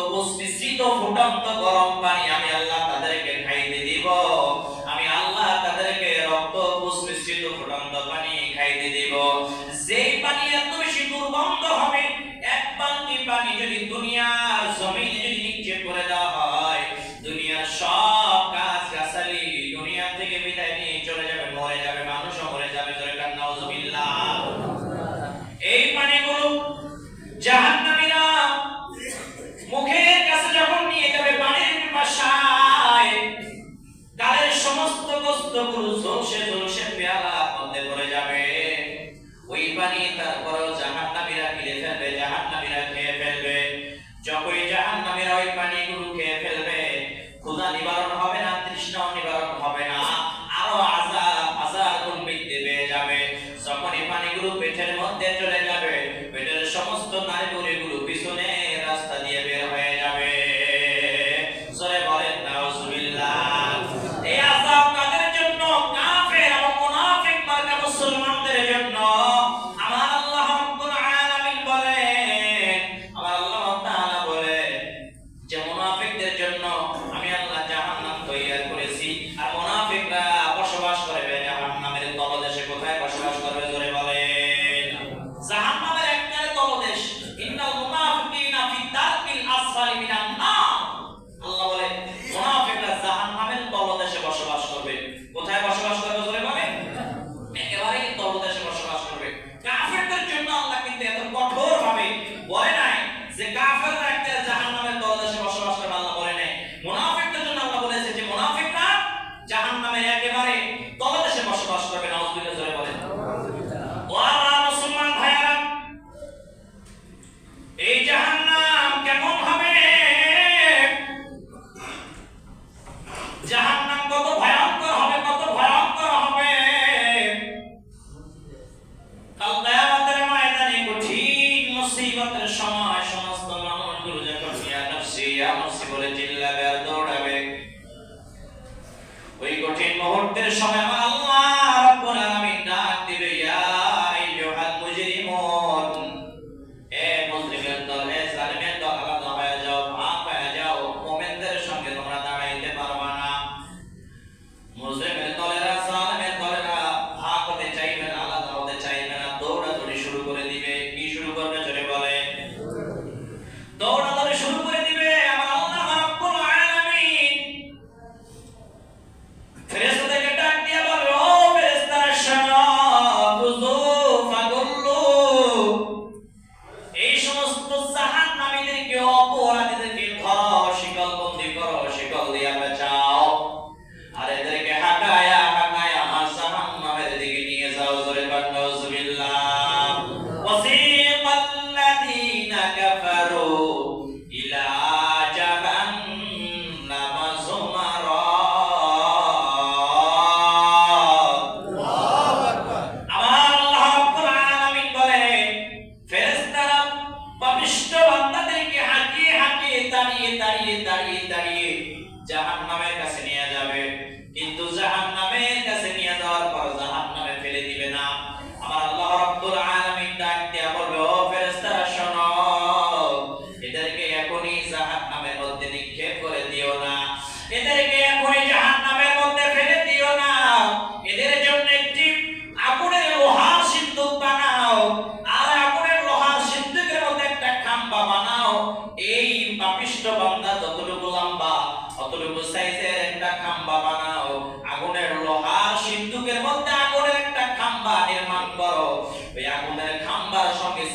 তবু মিশ্রিত ফুটন্ত গরম পানি আমি আল্লাহ তাদেরকে খাইতে দিব। আমি আল্লাহ তাদেরকে রক্ত পুষ মিশ্রিত ফুটন্ত পানি খাইতে দিব। যেই পানি এত বেশি দুর্গন্ধ হবে এক বালতি পানি যদি দুনিয়ার জমিনে গুলো ধ্বংসে ধ্বংসে পেয়ালা মধ্যে পড়ে যাবে। ওই পানি তারপরেও জাহান নামীরা কিনে ফেলবে জাহান নামীরা খেয়ে ফেলবে। যখনই জাহান নামীরা ওই পানিগুলো খেয়ে ফেলবে, ক্ষুধা নিবারণ হবে না, তৃষ্ণাও নিবারণ হবে না, আরও আজাব হাজার গুণ বৃদ্ধি পেয়ে যাবে। যখন এই পানিগুলো পেটের মধ্যে চলে যাবে, পেটের সমস্ত নারী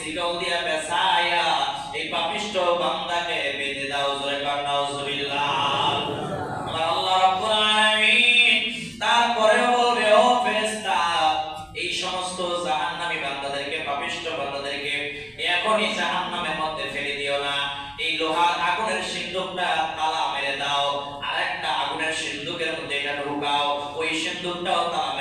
শিকল দিয়া বেসায়া এই পাপিষ্ট বান্দাকে বেঁধে দাও, জোরে কান নাউজুবিল্লাহ। এই জাহান্নামের মধ্যে ফেলে দিও না। এই আগুনের সিন্ধুকটা তালা মেরে দাও আর একটা আগুনের সিন্ধুকের মধ্যে এটা ঢুকাও। ওই সিন্ধুকটাও তালা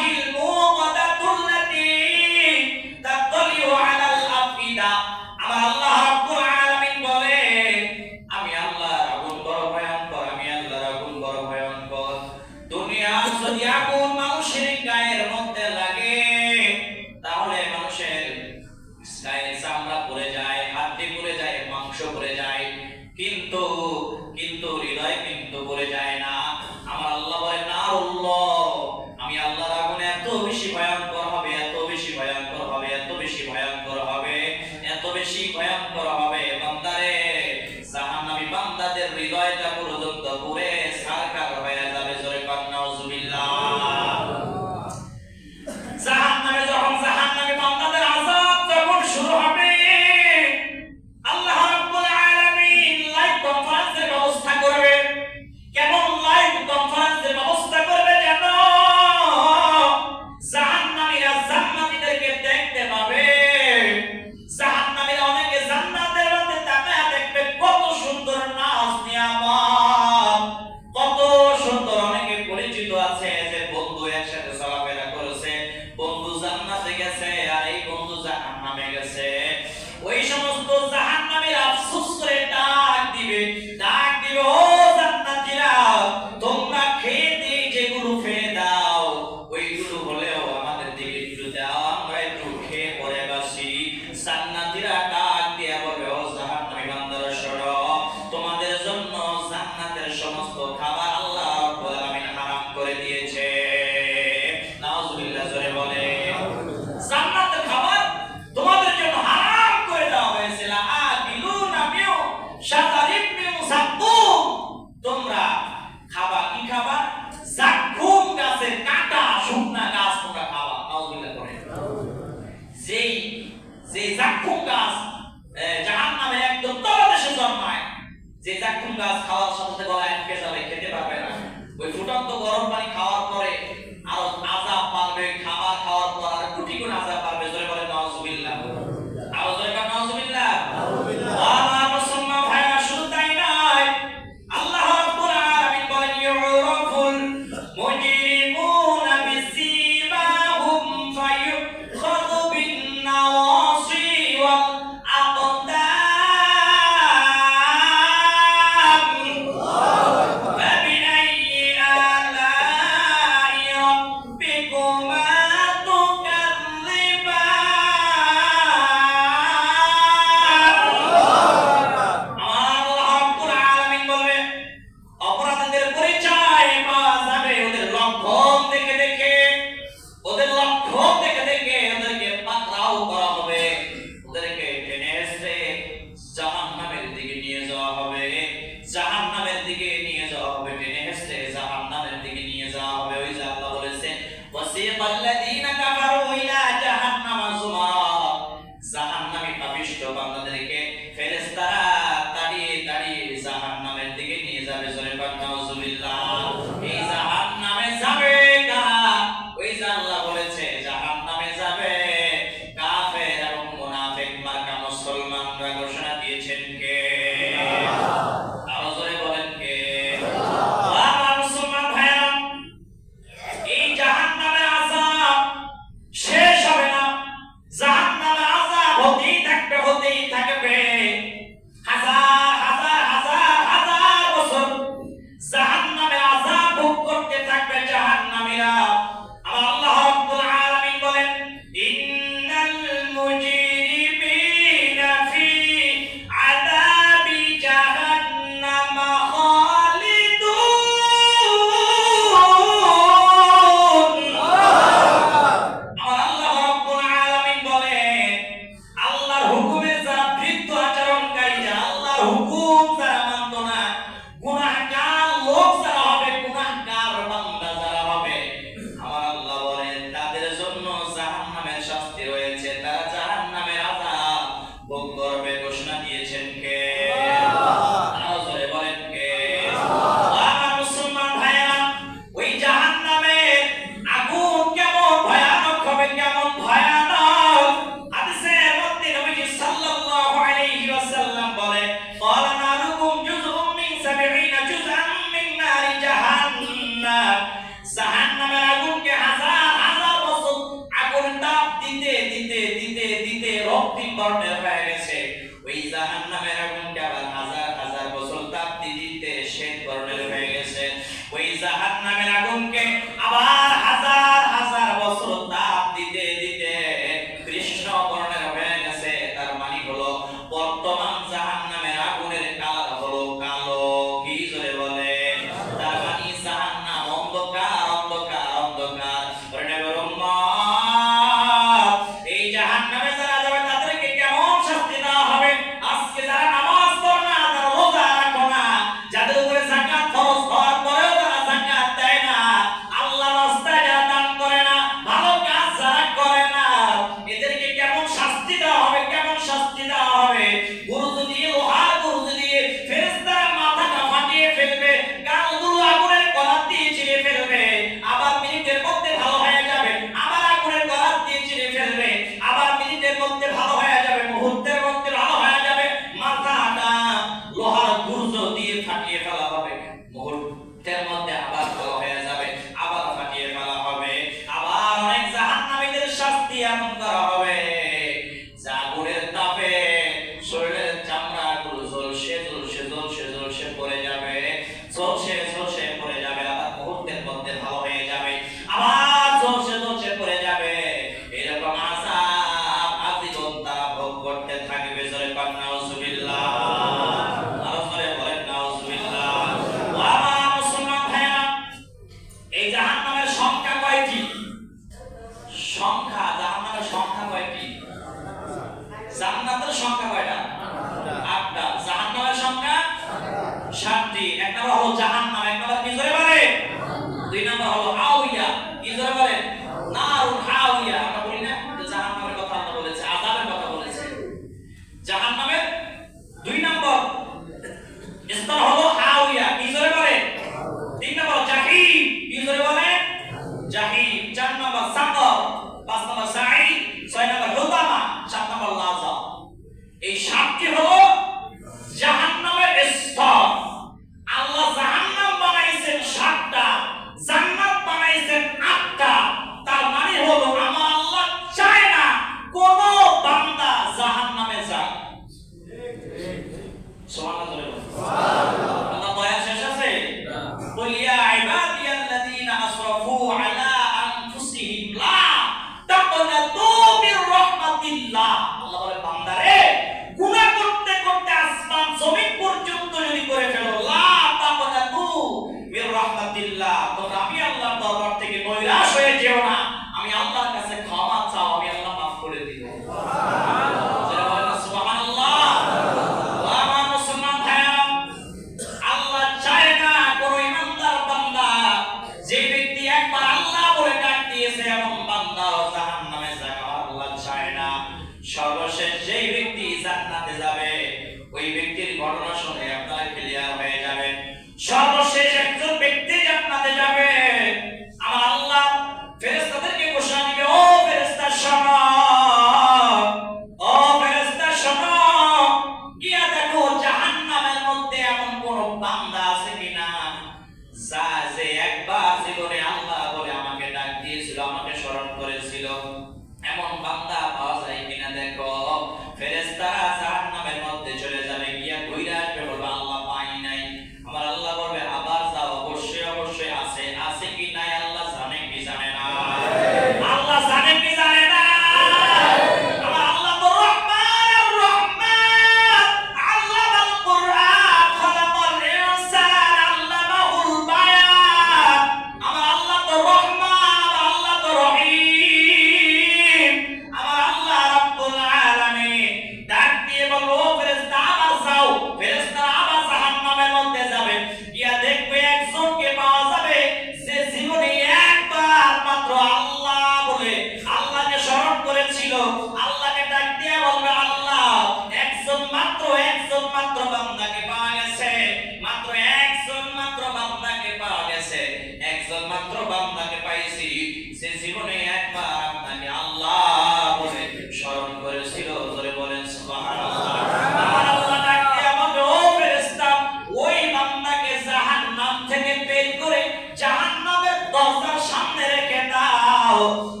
দাও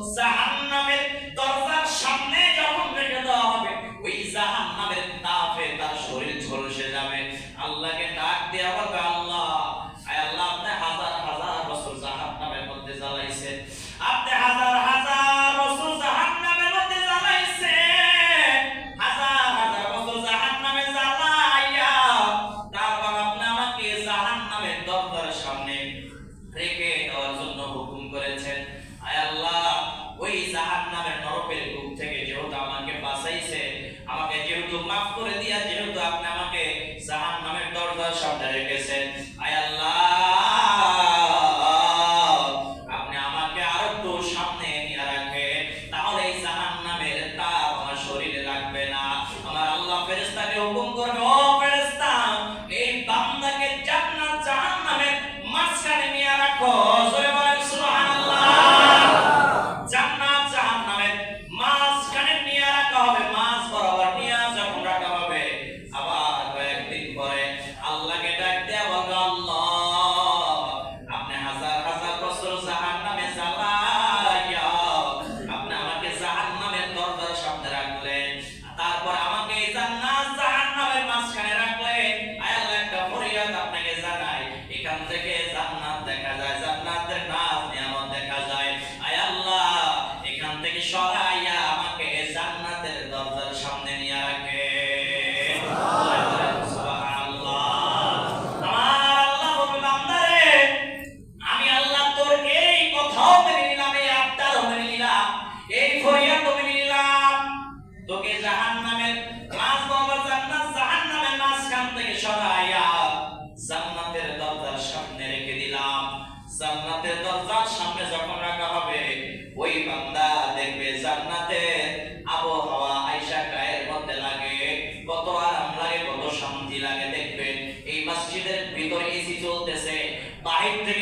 জান্নাত জাহান্নাম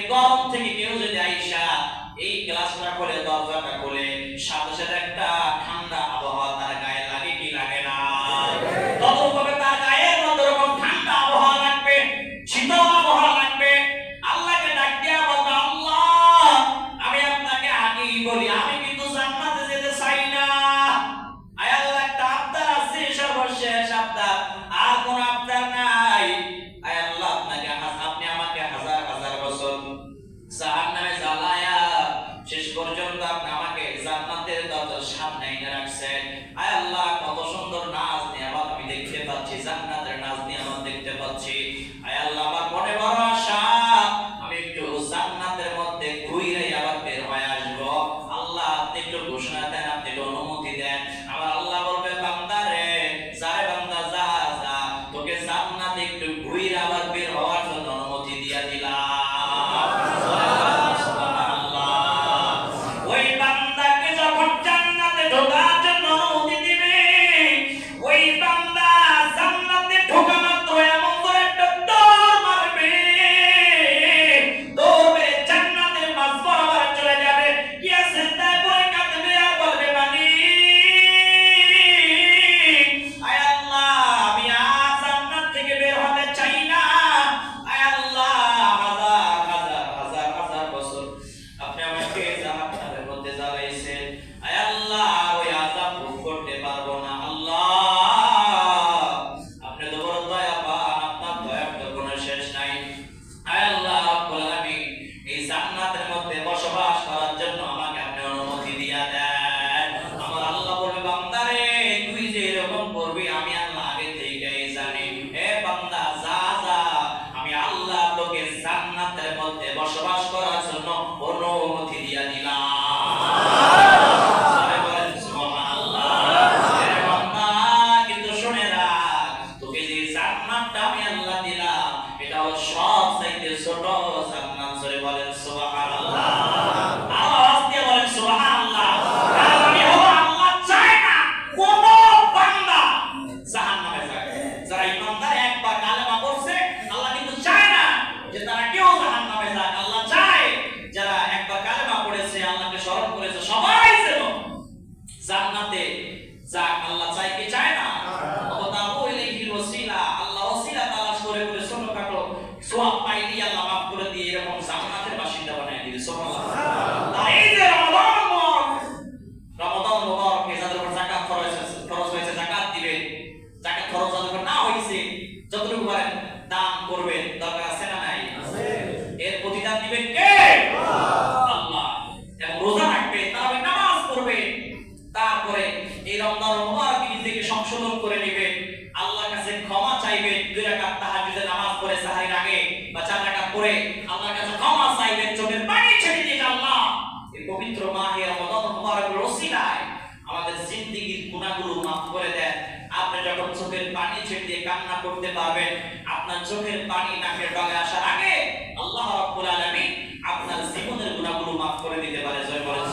কম থেকে কেউ যদি আইসা এই ক্লাসটা করে দরজাটা করে সাথে সাথে একটা ঠান্ডা সামনে রাখছেন। আয় আল্লাহ কত সুন্দর নাচ নিয়ে আমি দেখতে পাচ্ছি। জান্নাত গুনাহগুলো মাফ করে দেন। আপনি যখন চোখের পানি ছেড়ে দিয়ে কান্না করতে পারবেন আপনার চোখের পানি নাকের ডগে আসার আগে আল্লাহ রাব্বুল আলামিন আপনার জীবনের গুনাহগুলো মাফ করে দিতে পারে। জয় বলেন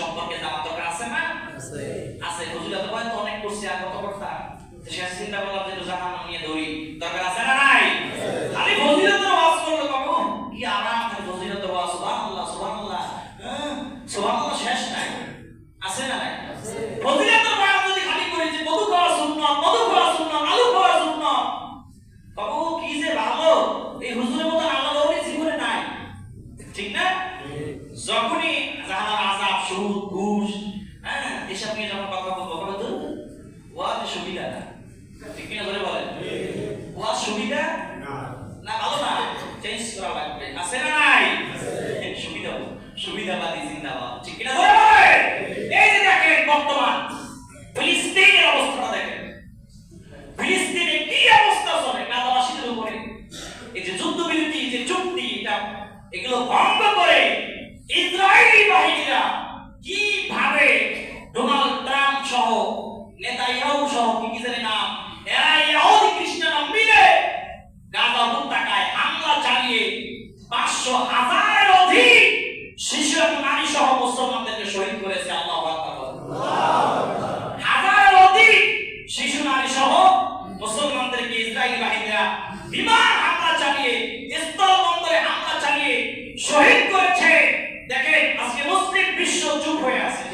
সম্পর্কে আছে না? আছে। হুজুর এত অনেক করছি আর কত শেষ চিন্তা করলাম অসুবিধা ঠিক এই যে দেখেন বর্তমান যে যুদ্ধবিরতি যে এগুলো ভঙ্গ করে ইসরায়েলি বাহিনীরা কীভাবে ডোনাল্ড এরাও সহকি কি জানি নাম। এরা ইয়াহুদি খ্রিস্টান মিলে গাজা উপত্যকায় হামলা চালিয়ে পাঁচশো হাজারের অধিক শিশু এবং নারী সহ মুসলমানদেরকে শহীদ করেছে আল্লাহ হাজারের অধিক শিশু নারী সহ মুসলমানদেরকে ইসরায়েলি বাহিনীরা বিমান হামলা চালিয়ে স্থল বন্দরে হামলা চালিয়ে শহীদ করেছে। দেখেন, আজকে মুসলিম বিশ্ব হয়ে আছে।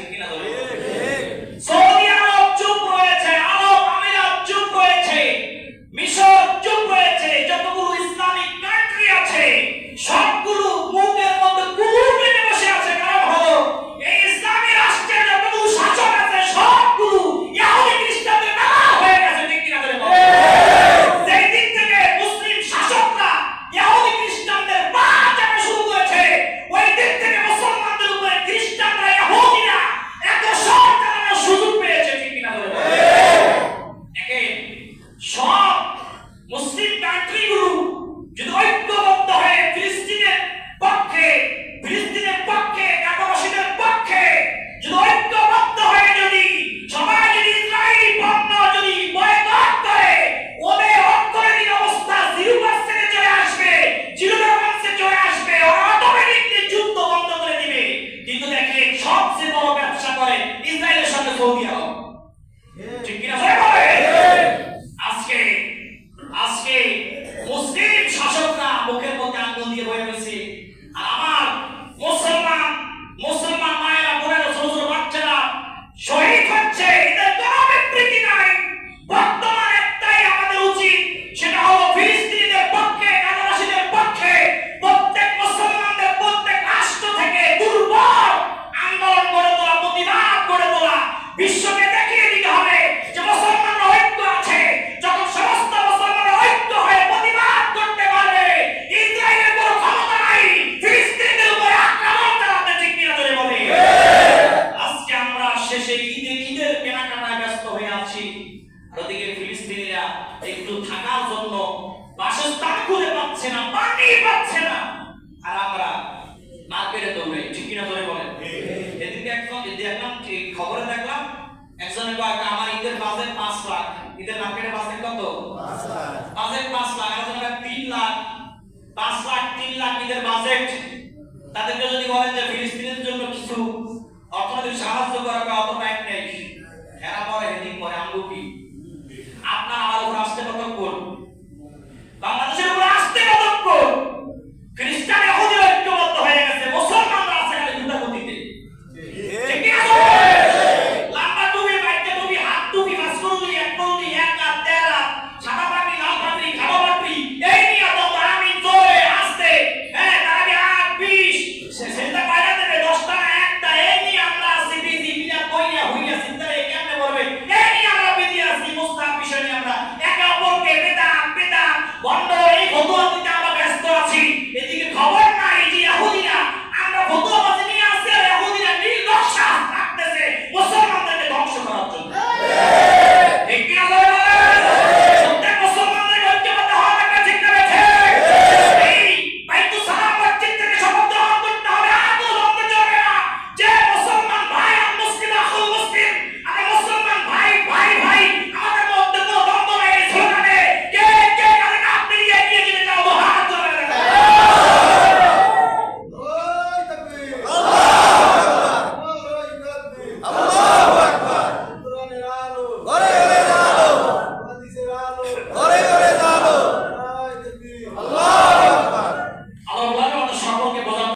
একটু থাকার জন্য বাসস্থান করে পাচ্ছে না পানি পাচ্ছে না। আর আমরা মার্কেটে দৌড়ে ঠিক কিনা ধরে বলেন? এদিকে একজন যদি দেখলাম খবরে দেখলাম? একজনের কয়েকটা আমার ঈদের বাজেট পাঁচ লাখ। ঈদের মার্কেটে বাজেট কত? বাজেট পাঁচ লাখ আর জনের তিন লাখ। পাঁচ লাখ তিন লাখ ঈদের বাজেট। তাদেরকে যদি বলেন যে ফিলিস্তিনের জন্য কিছু অর্থনৈতিক সাহায্য করা বা অত টাইম নেই এরা পরে এদিক পরে আমলু আপনার আমার উপর আসতে কতক্ষণ বাংলাদেশের উপর আসতে কতক্ষণ খ্রিস্টান